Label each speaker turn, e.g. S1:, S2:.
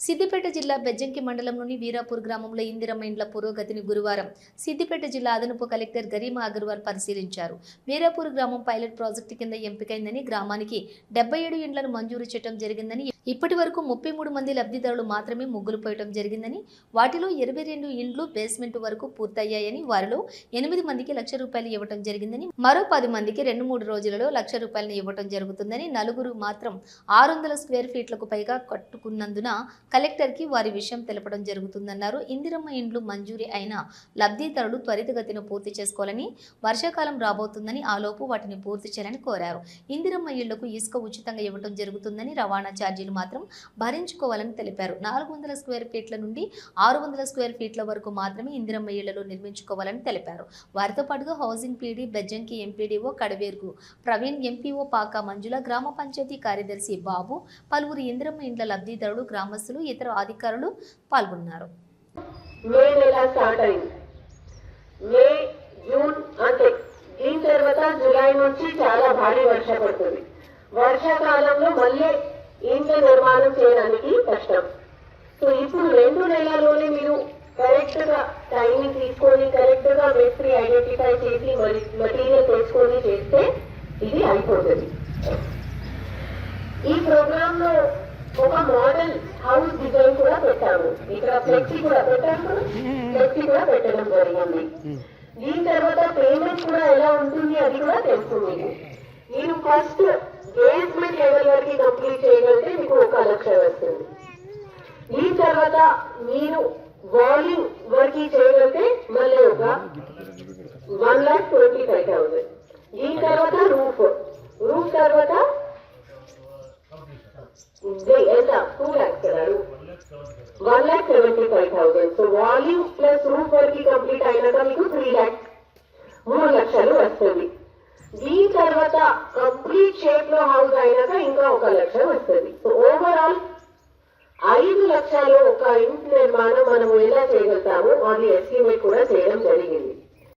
S1: సిద్దిపేట జిల్లా బెజ్జంకి మండలంలోని వీరాపూర్ గ్రామంలో ఇందిరమ్మ ఇండ్ల పురోగతిని గురువారం సిద్దిపేట జిల్లా అదనపు కలెక్టర్ గరీమా అగర్వాల్ పరిశీలించారు. వీరాపూర్ గ్రామం పైలట్ ప్రాజెక్టు కింద ఎంపికైందని గ్రామానికి డెబ్బై ఏడు ఇండ్లను మంజూరు చేయడం జరిగిందని ఇప్పటి వరకు ముప్పై మూడు మంది లబ్ధిదారులు మాత్రమే ముగ్గులు పోయటం జరిగిందని వాటిలో ఇరవై రెండు ఇండ్లు బేస్మెంట్ వరకు పూర్తయ్యాయని వారిలో ఎనిమిది మందికి లక్ష రూపాయలు ఇవ్వటం జరిగిందని మరో పది మందికి రెండు మూడు రోజులలో లక్ష రూపాయలను ఇవ్వటం జరుగుతుందని నలుగురు మాత్రం ఆరు వందల స్క్వేర్ ఫీట్లకు పైగా కట్టుకున్నందున కలెక్టర్కి వారి విషయం తెలపడం జరుగుతుందన్నారు. ఇందిరమ్మ ఇండ్లు మంజూరీ అయిన లబ్ధిదారులు త్వరితగతిన పూర్తి చేసుకోవాలని వర్షాకాలం రాబోతుందని ఆలోపు వాటిని పూర్తి చేయాలని కోరారు. ఇందిరమ్మ ఇళ్ళకు ఇసుక ఉచితంగా ఇవ్వడం జరుగుతుందని రవాణా ఛార్జీలు మాత్రం భరించుకోవాలని తెలిపారు. నాలుగు వందల స్క్వేర్ ఫీట్ల నుండి ఆరు వందల స్క్వేర్ ఫీట్ల వరకు మాత్రమే ఇందిరమ్మ ఇళ్ళలో నిర్మించుకోవాలని తెలిపారు. వారితో పాటుగా housing PD Bejjanki MPDO Kadavergu Praveen MPO Paka Manjula గ్రామ పంచాయతీ కార్యదర్శి బాబు పలువురు ఇందిరమ్మ ఇండ్ల లబ్ధిదారులు గ్రామస్తులు ఇతర అధికారులు పాల్గొన్నారు.
S2: మే నెల స్టార్ట్ అయింది. మే జూన్ అంటే దీని తర్వాత జూలై నుంచి చాలా భారీ వర్ష పడుతుంది. వర్షాకాలంలో మళ్ళీ ఇండ్ల నిర్మాణం చేయడానికి కష్టం. సో ఇప్పుడు రెండు నెలల్లోనే మీరు కరెక్ట్గా టైమింగ్ తీసుకొని కరెక్ట్గా మేస్త్రి ఐడెంటిఫై చేసి మెటీరియల్ తీసుకొని చేస్తే ఇది అయిపోతుంది. ఈ ప్రోగ్రామ్లో ఒక మోడల్ హౌస్ డిజైన్ కూడా పెట్టాము. ఇక్కడ ఫ్లెక్సీ కూడా పెట్టాము. ఫ్లెక్సీ కూడా పెట్టడం జరిగింది. దీని తర్వాత పేమెంట్ కూడా ఎలా ఉంటుంది అది కూడా తెలుస్తుంది. మీరు ఫస్ట్ బేస్మెంట్ లెవెల్ వరకు కంప్లీట్ చేయగలిగితే మీకు ఒక లక్ష వస్తుంది. దీని తర్వాత మీరు వాల్యూమ్ వర్క్ చేయగలిగితే మళ్ళీ ఒక one lakh twenty five thousand దీని తర్వాత రూఫ్ రూఫ్ తర్వాత two lakhs one lakh seventy five thousand so volume plus roof work complete అయినాక మీకు త్రీ ల్యాక్స్ మూడు లక్షలు వస్తుంది. దీని తర్వాత కంప్లీట్ షేప్లో హౌస్ అయినాక ఇంకా ఒక లక్ష వస్తుంది. సో ఓవరాల్ ఐదు లక్షలు ఒక ఇంటి నిర్మాణం మనం ఎలా చేయగలుగుతాము? అది ఎస్టిమేట్ కూడా చేయడం జరిగింది.